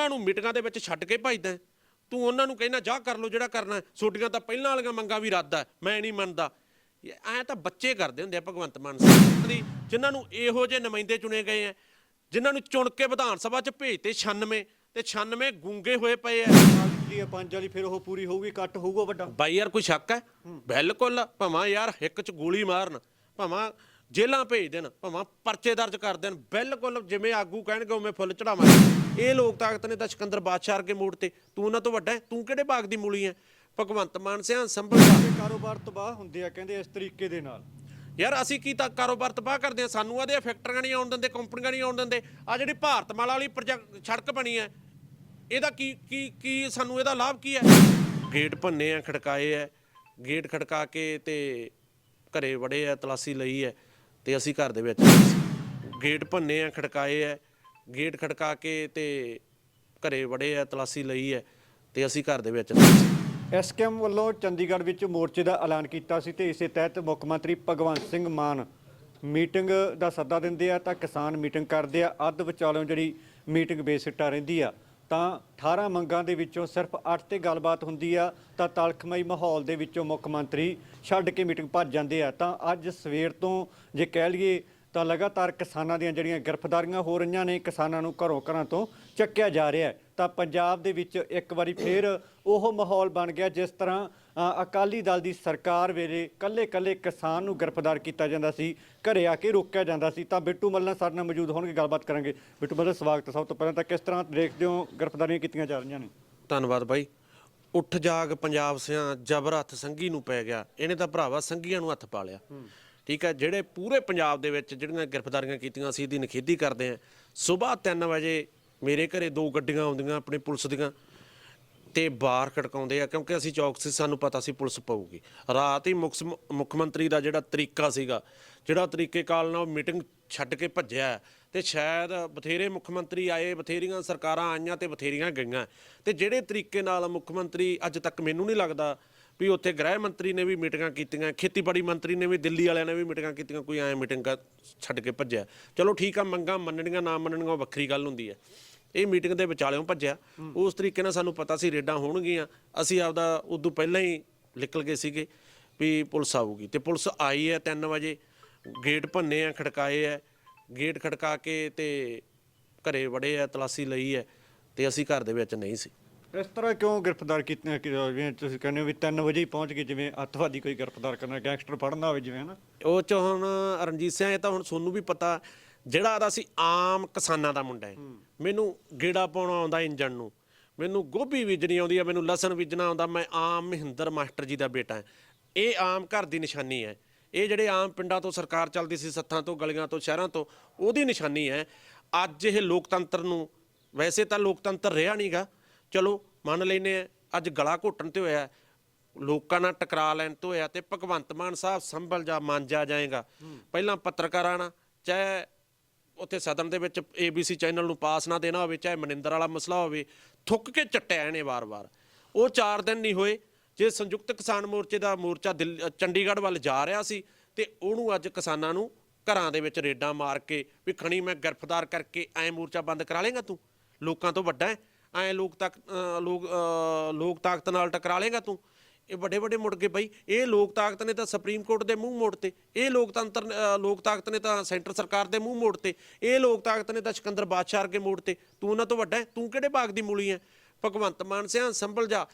ਉਹਨਾਂ ਨੂੰ ਮੀਟਿੰਗਾਂ ਦੇ ਵਿੱਚ ਛੱਡ ਕੇ ਭਜਦਾ। ਤੂੰ ਉਹਨਾਂ ਨੂੰ ਕਹਿਣਾ ਜਾ ਕਰ ਲੋ ਜਿਹੜਾ ਕਰਨਾ। ਛੋਟੀਆਂ ਤਾਂ ਪਹਿਲਾਂ ਵਾਲੀਆਂ ਮੰਗਾਂ ਵੀ ਰੱਦ ਹੈ। ਮੈਂ ਨਹੀਂ ਮੰਨਦਾ। ਐ ਤਾਂ ਬੱਚੇ ਕਰਦੇ ਹੁੰਦੇ ਆ ਭਗਵੰਤ ਮਾਨ ਸਿੰਘ ਦੀ ਜਿਨ੍ਹਾਂ ਨੂੰ ਇਹੋ ਜਿਹੇ ਨੁਮਾਇੰਦੇ ਚੁਣੇ ਗਏ ਆ ਜਿਨ੍ਹਾਂ ਨੂੰ ਚੁਣ ਕੇ ਵਿਧਾਨ ਸਭਾ 'ਚ ਭੇਜਤੇ 96 ਤੇ 96 ਗੂੰਗੇ ਹੋਏ ਪਏ ਆ। ਆ ਪੰਜ ਵਾਲੀ ਫਿਰ ਉਹ ਪੂਰੀ ਹੋਊਗੀ ਕੱਟ ਹੋਊਗਾ ਵੱਡਾ। ਬਾਈ ਯਾਰ ਕੋਈ ਸ਼ੱਕ ਹੈ? ਬਿਲਕੁਲ ਭਾਵਾਂ ਯਾਰ ਹਿੱਕ 'ਚ ਗੋਲੀ ਮਾਰਨ ਭਾਵਾਂ ਜੇਲਾਂ ਭੇਜ ਦੇਣ ਭਾਵਾਂ ਪਰਚੇ ਦਰਜ ਕਰ ਦੇਣ ਬਿਲਕੁਲ ਜਿਵੇਂ ਆਗੂ ਕਹਿਣਗੇ ਉਵੇਂ ਫੁੱਲ ਚੜਾਵਾਂਗੇ। ਇਹ ਲੋਕ ਤਾਕਤ ਨੇ ਤਾਂ ਸਿਕੰਦਰ ਬਾਦਸ਼ਾਹ ਵਰਗੇ ਮੋੜ ਤੇ। ਤੂੰ ਉਹਨਾਂ ਤੋਂ ਵੱਡਾ ਹੈ ਤੂੰ ਕਿਹੜੇ ਬਾਗ ਦੀ ਮੂਲੀ ਹੈ? ਭਗਵੰਤ ਮਾਨ ਸਿਆਂ ਸੰਭਲ ਇਹ ਕਾਰੋਬਾਰ ਤਬਾਹ ਹੁੰਦੇ ਆ ਕਹਿੰਦੇ ਇਸ ਤਰੀਕੇ ਦੇ ਨਾਲ। ਯਾਰ ਅਸੀਂ ਕੀ ਤਾਂ ਕਾਰੋਬਾਰ ਤਬਾਹ ਕਰਦੇ ਆ? ਸਾਨੂੰ ਆਦੇ ਫੈਕਟਰੀਆਂ ਨਹੀਂ ਆਉਣ ਦਿੰਦੇ ਕੰਪਨੀਆਂ ਨਹੀਂ ਆਉਣ ਦਿੰਦੇ। ਆ ਜਿਹੜੀ ਭਾਰਤਮਾਲਾ ਵਾਲੀ ਪ੍ਰੋਜੈਕਟ ਸੜਕ ਬਣੀ ਹੈ ਇਹਦਾ ਕੀ ਕੀ ਕੀ ਸਾਨੂੰ ਇਹਦਾ ਲਾਭ ਕੀ ਹੈ? ਗੇਟ ਭੰਨੇ ਆ ਖੜਕਾਏ ਆ। ਗੇਟ ਖੜਕਾ ਕੇ ਤੇ ਘਰੇ ਵੜੇ ਆ ਤਲਾਸੀ ਲਈ ਹੈ ਤੇ ਅਸੀਂ ਘਰ ਦੇ ਵਿੱਚ। ਗੇਟ ਭੰਨੇ ਆ ਖੜਕਾਏ ਆ। ਗੇਟ ਖੜਕਾ ਕੇ ਤੇ ਘਰੇ ਵੜੇ ਆ, ਤਲਾਸੀ ਲਈ ਹੈ ਤੇ ਅਸੀਂ ਘਰ ਦੇ ਵਿੱਚ ਨਹੀਂ ਸੀ। ਐਸਕੇਐਮ ਵੱਲੋਂ ਚੰਡੀਗੜ੍ਹ ਵਿੱਚ ਮੋਰਚੇ ਦਾ ਐਲਾਨ ਕੀਤਾ ਸੀ ਤੇ ਇਸੇ ਤਹਿਤ ਮੁੱਖ ਮੰਤਰੀ ਭਗਵੰਤ ਸਿੰਘ ਮਾਨ ਮੀਟਿੰਗ ਦਾ ਸੱਦਾ ਦਿੰਦੇ ਆ ਤਾਂ ਕਿਸਾਨ ਮੀਟਿੰਗ ਕਰਦੇ ਆ, ਅੱਧ ਵਿਚਾਲੋਂ ਜਿਹੜੀ ਮੀਟਿੰਗ ਬੇਸਿੱਟਾ ਰਹਿੰਦੀ ਆ, ਤਾਂ 18 ਮੰਗਾਂ ਦੇ ਵਿੱਚੋਂ ਸਿਰਫ 8 ਤੇ ਗੱਲਬਾਤ ਹੁੰਦੀ ਆ, ਤਾਂ ਤਲਖਮਈ ਮਾਹੌਲ ਦੇ ਵਿੱਚੋਂ ਮੁੱਖ ਮੰਤਰੀ ਛੱਡ ਕੇ ਮੀਟਿੰਗ ਭੱਜ ਜਾਂਦੇ ਆ, ਤਾਂ ਅੱਜ ਸਵੇਰ ਤੋਂ ਜੇ ਕਹਿ ਲਈਏ ਤਾਂ ਲਗਾਤਾਰ ਕਿਸਾਨਾਂ ਦੀਆਂ ਜਿਹੜੀਆਂ ਗ੍ਰਿਫਤਾਰੀਆਂ ਹੋ ਰਹੀਆਂ ਨੇ ਕਿਸਾਨਾਂ ਨੂੰ ਘਰੋਂ ਘਰਾਂ ਤੋਂ ਚੱਕਿਆ ਜਾ ਰਿਹਾ ਹੈ। ਤਾਂ ਪੰਜਾਬ ਦੇ ਵਿੱਚ ਇੱਕ ਵਾਰੀ ਫੇਰ ਉਹ ਮਾਹੌਲ ਬਣ ਗਿਆ ਜਿਸ ਤਰ੍ਹਾਂ ਅਕਾਲੀ ਦਲ ਦੀ ਸਰਕਾਰ ਵੇਲੇ ਕੱਲੇ-ਕੱਲੇ ਕਿਸਾਨ ਨੂੰ ਗ੍ਰਿਫਤਾਰ ਕੀਤਾ ਜਾਂਦਾ ਸੀ ਘਰੇ ਆ ਕੇ ਰੋਕਿਆ ਜਾਂਦਾ ਸੀ। ਤਾਂ ਬਿੱਟੂ ਮੱਲਨ ਸਾਡੇ ਨਾਲ ਮੌਜੂਦ ਹੋਣਗੇ ਗੱਲਬਾਤ ਕਰਾਂਗੇ। ਬਿੱਟੂ ਮੱਲਨ ਸਵਾਗਤ ਹੈ। ਸਭ ਤੋਂ ਪਹਿਲਾਂ। ਤਾਂ ਕਿਸ ਤਰ੍ਹਾਂ ਦੇਖਦੇ ਹੋ ਗ੍ਰਿਫਤਾਰੀਆਂ ਕੀਤੀਆਂ ਜਾ ਰਹੀਆਂ ਨੇ? ਧੰਨਵਾਦ ਬਾਈ। ਉੱਠ ਜਾਗ ਪੰਜਾਬ ਸਿਆਂ ਜਬਰ ਹੱਥ ਸੰਗੀ ਨੂੰ ਪੈ ਗਿਆ। ਇਹਨੇ ਤਾਂ ਭਰਾਵਾ ਸੰਗੀਆਂ ਨੂੰ ਹੱਥ ਪਾ ਲਿਆ। ਠੀਕ ਹੈ, ਜਿਹੜੇ ਪੂਰੇ ਪੰਜਾਬ ਦੇ ਵਿੱਚ ਜਿਹੜੀਆਂ ਗ੍ਰਿਫਤਾਰੀਆਂ ਕੀਤੀਆਂ ਸੀ, ਇਹਦੀ ਨਿਖੇਧੀ ਕਰਦੇ ਆ ਸਵੇਰ 3 ਵਜੇ ਮੇਰੇ ਘਰੇ ਦੋ ਗੱਡੀਆਂ ਆਉਂਦੀਆਂ ਆਪਣੀ ਪੁਲਿਸ ਦੀਆਂ ਤੇ ਬਾਹਰ ਖੜਕਾਉਂਦੇ ਆ, ਕਿਉਂਕਿ ਅਸੀਂ ਚੌਕ ਸੀ, ਸਾਨੂੰ ਪਤਾ ਸੀ ਪੁਲਿਸ ਪਊਗੀ। ਰਾਤ ਹੀ ਮੁੱਖ ਮੁੱਖ ਮੰਤਰੀ ਦਾ ਜਿਹੜਾ ਤਰੀਕਾ ਸੀਗਾ, ਜਿਹੜਾ ਤਰੀਕੇ ਕਾਲ ਨਾਲ ਮੀਟਿੰਗ ਛੱਡ ਕੇ ਭੱਜਿਆ ਤੇ ਸ਼ਾਇਦ ਬਥੇਰੇ ਮੁੱਖ ਮੰਤਰੀ ਆਏ, ਬਥੇਰੀਆਂ ਸਰਕਾਰਾਂ ਆਈਆਂ ਤੇ ਬਥੇਰੀਆਂ ਗਈਆਂ। ਤੇ ਜਿਹੜੇ ਤਰੀਕੇ ਨਾਲ ਮੁੱਖ ਮੰਤਰੀ ਅੱਜ ਤੱਕ ਮੈਨੂੰ ਨਹੀਂ ਲੱਗਦਾ ਵੀ ਉੱਥੇ ਗ੍ਰਹਿ ਮੰਤਰੀ ਨੇ ਵੀ ਮੀਟਿੰਗਾਂ ਕੀਤੀਆਂ, ਖੇਤੀਬਾੜੀ ਮੰਤਰੀ ਨੇ ਵੀ, ਦਿੱਲੀ ਵਾਲਿਆਂ ਨੇ ਵੀ ਮੀਟਿੰਗਾਂ ਕੀਤੀਆਂ, ਕੋਈ ਐ ਮੀਟਿੰਗ ਛੱਡ ਕੇ ਭੱਜਿਆ। ਚਲੋ ਠੀਕ ਆ, ਮੰਗਾਂ ਮੰਨਣੀਆਂ, ਨਾ ਮੰਨਣੀਆਂ, ਉਹ ਵੱਖਰੀ ਗੱਲ ਹੁੰਦੀ ਹੈ। ਇਹ ਮੀਟਿੰਗ ਦੇ ਵਿਚਾਲਿਓਂ ਭੱਜਿਆ। ਉਸ ਤਰੀਕੇ ਨਾਲ ਸਾਨੂੰ ਪਤਾ ਸੀ ਰੇਡਾਂ ਹੋਣਗੀਆਂ। ਅਸੀਂ ਆਪਦਾ ਉਦੋਂ ਪਹਿਲਾਂ ਹੀ ਨਿਕਲ ਗਏ ਸੀਗੇ ਵੀ ਪੁਲਿਸ ਆਊਗੀ। ਤੇ ਪੁਲਿਸ ਆਈ ਹੈ 3 ਵਜੇ, ਗੇਟ ਭੰਨੇ ਆ, ਖੜਕਾਏ ਆ। ਗੇਟ ਖੜਕਾ ਕੇ ਤੇ ਘਰੇ ਵੜੇ ਆ, ਤਲਾਸੀ ਲਈ ਹੈ। ਤੇ ਅਸੀਂ ਘਰ ਦੇ ਵਿੱਚ ਨਹੀਂ ਸੀ। ਇਸ ਤਰ੍ਹਾਂ ਕਿਉਂ ਗ੍ਰਿਫਤਾਰ ਕੀਤੀਆਂ ਕਿ ਜਿਵੇਂ ਤੁਸੀਂ ਕਹਿੰਦੇ ਹੋ ਵੀ 3 ਵਜੇ ਹੀ ਪਹੁੰਚ ਗਏ ਜਿਵੇਂ ਅੱਤਵਾਦੀ ਕੋਈ ਗ੍ਰਿਫਤਾਰ ਕਰਨਾ ਗੈਂਗਸਟਰ ਫੜਨਾ ਹੋਵੇ ਜਿਵੇਂ ਹਨਾ? ਉਹ ਚ ਹੁਣ ਰਣਜੀਤ ਸਿੰਘ ਇਹ ਤਾਂ ਹੁਣ ਤੁਹਾਨੂੰ ਵੀ ਪਤਾ ਜਿਹੜਾ ਆਦਾ ਸੀ ਆਮ ਕਿਸਾਨਾਂ ਦਾ ਮੁੰਡਾ ਹੈ। ਮੈਨੂੰ ਗੇੜਾ ਪਾਉਣਾ ਆਉਂਦਾ ਇੰਜਣ ਨੂੰ। ਮੈਨੂੰ ਗੋਭੀ ਬੀਜਣੀ ਆਉਂਦੀ ਹੈ ਮੈਨੂੰ ਲਸਣ ਬੀਜਣਾ ਆਉਂਦਾ ਮੈਂ ਆਮ ਮਹਿੰਦਰ ਮਾਸਟਰ ਜੀ ਦਾ ਬੇਟਾ ਹਾਂ। ਇਹ ਆਮ ਘਰ ਦੀ ਨਿਸ਼ਾਨੀ ਹੈ। ਇਹ ਜਿਹੜੇ ਆਮ ਪਿੰਡਾਂ ਤੋਂ ਸਰਕਾਰ ਚੱਲਦੀ ਸੀ ਸੱਥਾਂ ਤੋਂ ਗਲੀਆਂ ਤੋਂ ਸ਼ਹਿਰਾਂ ਤੋਂ ਉਹਦੀ ਨਿਸ਼ਾਨੀ ਹੈ। ਅੱਜ ਇਹ ਲੋਕਤੰਤਰ ਨੂੰ ਵੈਸੇ ਤਾਂ ਲੋਕਤੰਤਰ ਰਿਹਾ ਨਹੀਂਗਾ ਚਲੋ ਮੰਨ ਲੈਨੇ ਆ ਅੱਜ ਗਲਾ ਘੁੱਟਣ ਤੇ ਹੋਇਆ ਲੋਕਾਂ ਨਾਲ ਟਕਰਾ ਲੈਣ ਤੋਂ ਹੋਇਆ ਤੇ ਭਗਵੰਤ ਮਾਨ ਸਾਹਿਬ ਸੰਭਲ ਜਾ ਮਾਂਜਾ ਜਾਏਗਾ। ਪਹਿਲਾਂ ਪੱਤਰਕਾਰਾਂ ਨਾਲ ਚਾਹੇ ਉੱਥੇ ਸਦਨ ਦੇ ਵਿੱਚ ABC ਚੈਨਲ ਨੂੰ ਪਾਸ ਨਾ ਦੇਣਾ ਹੋਵੇ ਚਾਹੇ ਮਨਿੰਦਰ ਵਾਲਾ ਮਸਲਾ ਹੋਵੇ ਥੁੱਕ ਕੇ ਚੱਟਿਆ ਇਹਨੇ ਵਾਰ-ਵਾਰ। ਉਹ 4 ਦਿਨ ਨਹੀਂ ਹੋਏ ਜੇ ਸੰਯੁਕਤ ਕਿਸਾਨ ਮੋਰਚੇ ਦਾ ਮੋਰਚਾ ਚੰਡੀਗੜ੍ਹ ਵੱਲ ਜਾ ਰਿਹਾ ਸੀ ਤੇ ਉਹਨੂੰ ਅੱਜ ਕਿਸਾਨਾਂ ਨੂੰ ਘਰਾਂ ਦੇ ਵਿੱਚ ਰੇਡਾਂ ਮਾਰ ਕੇ ਵੀ ਖਣੀ ਮੈਂ ਗ੍ਰਿਫਤਾਰ ਕਰਕੇ ਐ ਮੋਰਚਾ ਬੰਦ ਕਰਾ ਲੇਗਾ ਤੂੰ? ਲੋਕਾਂ ਤੋਂ ਵੱਡਾ ਹੈ। ਐ ਲੋਕ ਤੱਕ ਲੋਕ ਲੋਕ ਤਾਕਤ ਨਾਲ ਟਕਰਾ ਲੇਗਾ ਤੂੰ। ਇਹ ਵੱਡੇ ਵੱਡੇ ਮੁੜ ਕੇ ਬਈ, ਇਹ ਲੋਕ ਤਾਕਤ ਨੇ ਤਾਂ ਸੁਪਰੀਮ ਕੋਰਟ ਦੇ ਮੂੰਹ ਮੋੜ 'ਤੇ, ਇਹ ਲੋਕਤੰਤਰ ਲੋਕ ਤਾਕਤ ਨੇ ਤਾਂ ਸੈਂਟਰ ਸਰਕਾਰ ਦੇ ਮੂੰਹ ਮੋੜ 'ਤੇ, ਇਹ ਲੋਕ ਤਾਕਤ ਨੇ ਤਾਂ ਸਿਕੰਦਰ ਬਾਦਸ਼ਾਹ ਅੱਗੇ ਮੋੜ 'ਤੇ। ਤੂੰ ਉਹਨਾਂ ਤੋਂ ਵੱਡਾ ਤੂੰ ਕਿਹੜੇ ਬਾਗ ਦੀ ਮੂਲੀ ਹੈ? ਭਗਵੰਤ ਮਾਨ ਸਿਆਂ, ਸੰਭਲ ਜਾ।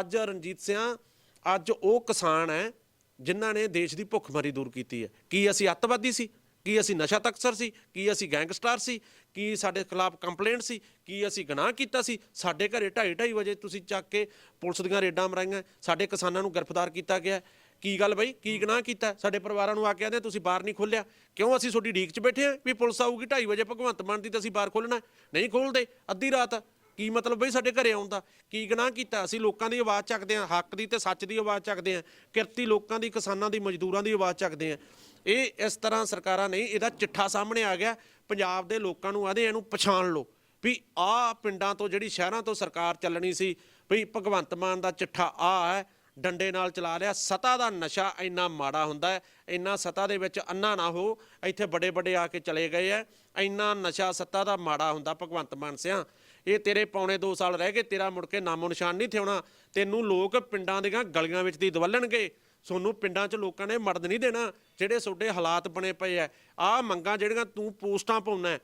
ਅੱਜ ਰਣਜੀਤ ਸਿਆਂ, ਅੱਜ ਉਹ ਕਿਸਾਨ ਹੈ, ਜਿਨ੍ਹਾਂ ਨੇ ਦੇਸ਼ ਦੀ ਭੁੱਖਮਰੀ ਦੂਰ ਕੀਤੀ ਹੈ। ਕੀ ਅਸੀਂ ਅੱਤਵਾਦੀ ਸੀ? ਕੀ ਅਸੀਂ ਨਸ਼ਾ ਤਕਸਰ ਸੀ? ਕੀ ਅਸੀਂ ਗੈਂਗਸਟਰ ਸੀ? ਕੀ ਸਾਡੇ ਖਿਲਾਫ ਕੰਪਲੇਂਟ ਸੀ? ਕੀ ਅਸੀਂ ਗੁਨਾਹ ਕੀਤਾ ਸੀ? ਸਾਡੇ ਘਰੇ 2:30 ਵਜੇ ਤੁਸੀਂ ਚੱਕ ਕੇ ਪੁਲਿਸ ਦੀਆਂ ਰੇਡਾਂ ਮਰਾਈਆਂ। ਸਾਡੇ ਕਿਸਾਨਾਂ ਨੂੰ ਗ੍ਰਿਫਤਾਰ ਕੀਤਾ ਗਿਆ। ਕੀ ਗੱਲ ਬਈ? ਕੀ ਗੁਨਾਹ ਕੀਤਾ? ਸਾਡੇ ਪਰਿਵਾਰਾਂ ਨੂੰ ਆ ਕੇ ਆਦੇ, ਤੁਸੀਂ ਬਾਹਰ ਨਹੀਂ ਖੋਲਿਆ ਕਿਉਂ ਅਸੀਂ ਤੁਹਾਡੀ ਢੀਕ 'ਚ ਬੈਠੇ ਆ? ਵੀ ਪੁਲਿਸ ਆਊਗੀ 2:30 ਵਜੇ, ਭਗਵੰਤ ਮਾਨ ਦੀ ਤਾਂ ਅਸੀਂ ਬਾਹਰ ਖੋਲਣਾ ਨਹੀਂ ਖੋਲਦੇ ਅੱਧੀ ਰਾਤ ਕੀ ਮਤਲਬ ਬਈ ਸਾਡੇ ਘਰੇ ਆਉਂਦਾ ਕੀ ਗੁਨਾਹ ਕੀਤਾ? ਅਸੀਂ ਲੋਕਾਂ ਦੀ ਆਵਾਜ਼ ਚੱਕਦੇ ਹਾਂ ਹੱਕ ਦੀ ਤੇ ਸੱਚ ਦੀ ਆਵਾਜ਼ ਚੱਕਦੇ ਹਾਂ ਕਿਰਤੀ ਲੋਕਾਂ ਦੀ, ਕਿਸਾਨਾਂ ਦੀ, ਮਜ਼ਦੂਰਾਂ ਦੀ ਆਵਾਜ਼ ਚੱਕਦੇ ਹਾਂ ਇਹ ਇਸ ਤਰ੍ਹਾਂ ਸਰਕਾਰਾਂ ਨਹੀਂ, ਇਹਦਾ ਚਿੱਠਾ ਸਾਹਮਣੇ ਆ ਗਿਆ, ਪੰਜਾਬ ਦੇ ਲੋਕਾਂ ਨੂੰ ਆਦੇ ਇਹਨੂੰ ਪਛਾਣ ਲਓ। ਵੀ ਆਹ ਪਿੰਡਾਂ ਤੋਂ ਜਿਹੜੀ ਸ਼ਹਿਰਾਂ ਤੋਂ ਸਰਕਾਰ ਚੱਲਣੀ ਸੀ, ਵੀ ਭਗਵੰਤ ਮਾਨ ਦਾ ਚਿੱਠਾ ਆ ਹੈ, ਡੰਡੇ ਨਾਲ ਚਲਾ ਲਿਆ, ਸਤਾ ਦਾ ਨਸ਼ਾ ਇੰਨਾ ਮਾੜਾ ਹੁੰਦਾ ਹੈ, ਇੰਨਾ ਸਤਾ ਦੇ ਵਿੱਚ ਅੰਨਾ ਨਾ ਹੋ, ਇੱਥੇ ਵੱਡੇ ਵੱਡੇ ਆ ਕੇ ਚਲੇ ਗਏ ਐ ਇੰਨਾ ਨਸ਼ਾ ਸੱਤਾ ਦਾ ਮਾੜਾ ਹੁੰਦਾ ਭਗਵੰਤ ਮਾਨ ਸਿਆ। ਇਹ ਤੇਰੇ ਪੌਣੇ 2 ਸਾਲ ਰਹਿ ਗਏ, ਤੇਰਾ ਮੁੜ ਕੇ ਨਾਮੋ ਨਿਸ਼ਾਨ ਨਹੀਂ ਥਿਉਣਾ, ਤੈਨੂੰ ਲੋਕ ਪਿੰਡਾਂ ਦੀਆਂ ਗਲੀਆਂ ਵਿੱਚ ਦੀ ਦਵਲਣਗੇ। ਤੁਹਾਨੂੰ ਪਿੰਡਾਂ 'ਚ ਲੋਕਾਂ ਨੇ ਮਰਦ ਨਹੀਂ ਦੇਣਾ, ਜਿਹੜੇ ਤੁਹਾਡੇ ਹਾਲਾਤ ਬਣੇ ਪਏ ਆ। ਆਹ ਮੰਗਾਂ ਜਿਹੜੀਆਂ ਤੂੰ ਪੋਸਟਾਂ ਪਾਉਣਾ